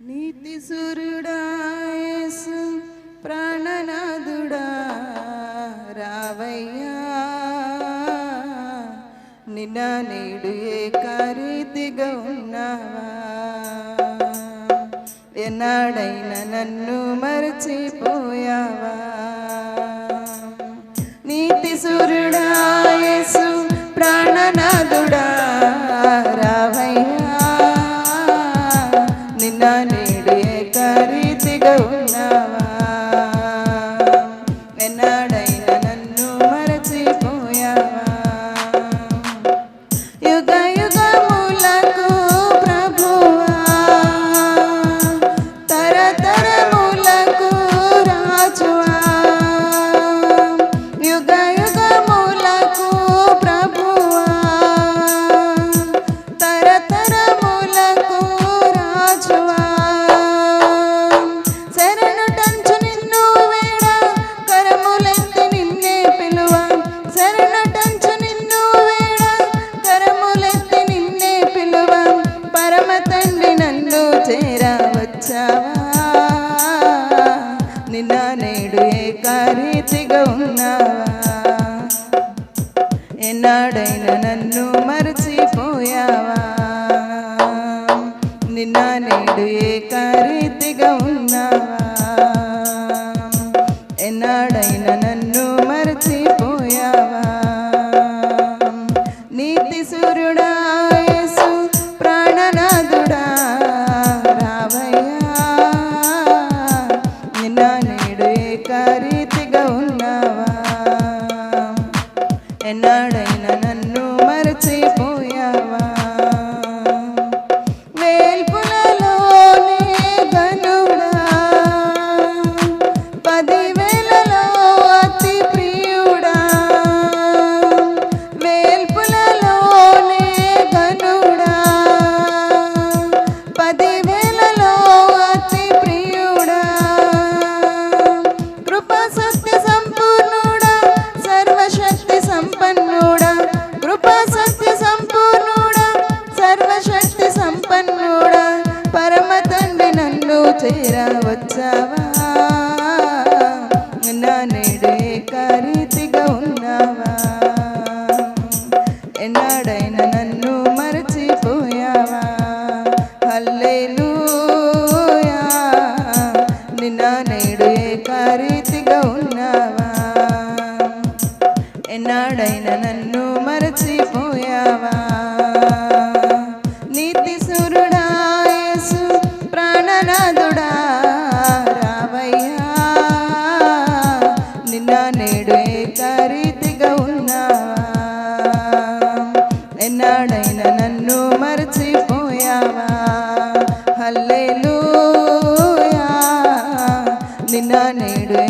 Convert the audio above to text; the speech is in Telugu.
నీతి సురుడాయసు ప్రాణనాథుడా రావయ్యా. నిన్న నేడు ఏ కారీతిగా ఉన్నావా? ఎన్నాడైనా నన్ను మరచిపోయావా? నీతి సురుడాయసు ప్రాణనాథుడా రీతిగా ఉన్నావా? ఎన్నాడైనా నన్ను మరచిపోయావా? నిన్న నేడు ఏకరీతిగా ఉన్నావా? என்னடை పరమ తండ్రి నన్ను చేరవచ్చావా? నా నేడే కరీతిగా ఉన్నావా? ఎన్నాడైనా నన్ను మరచిపోయావా? హల్లేలుయా! నిన్న నేడే కరీతిగా ఉన్నావా? ఎన్నాడైనా నన్ను మరచిపోయావా? ನಿನ್ನ ನೀಡುವೆ